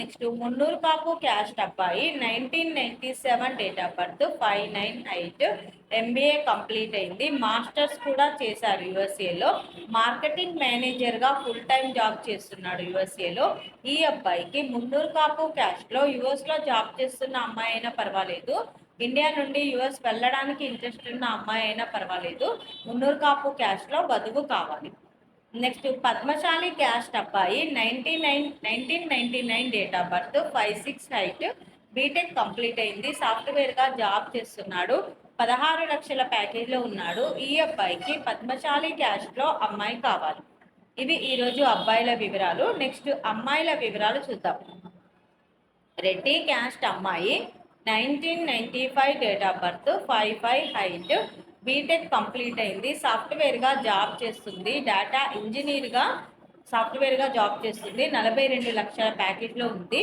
Next Munnuru Kapu caste అబ్బాయి nineteen ninety seven date of birth five nine eight MBA complete అయింది. Masters కూడా చేశారు యుఎస్ఏలో. మార్కెటింగ్ మేనేజర్గా ఫుల్ టైం జాబ్ చేస్తున్నాడు యుఎస్ఏలో. ఈ అబ్బాయికి మున్నూరు కాపు క్యాస్ట్లో యుఎస్లో జాబ్ చేస్తున్న అమ్మాయి అయినా పర్వాలేదు. ఇండియా నుండి యుఎస్ వెళ్ళడానికి ఇంట్రెస్ట్ ఉన్న అమ్మాయి అయినా పర్వాలేదు. మున్నూరు కాపు క్యాస్ట్లో బదువు కావాలి. నెక్స్ట్ పద్మశాలి క్యాస్ట్ అబ్బాయి ninety nine nineteen ninety nine date of birth five six height BTech complete అయింది. సాఫ్ట్వేర్గా జాబ్ చేస్తున్నాడు. పదహారు లక్షల ప్యాకేజ్లో ఉన్నాడు. ఈ అబ్బాయికి పద్మశాలి క్యాస్ట్లో అమ్మాయి కావాలి. ఇవి ఈరోజు అబ్బాయిల వివరాలు. నెక్స్ట్ అమ్మాయిల వివరాలు చూద్దాం. రెడ్డి క్యాస్ట్ అమ్మాయి. Nineteen ninety five date of birth five five height BTech complete అయింది. సాఫ్ట్వేర్గా జాబ్ చేస్తుంది. డేటా ఇంజనీర్గా సాఫ్ట్వేర్గా జాబ్ చేస్తుంది. నలభై రెండు లక్షల ప్యాకెట్లో ఉంది.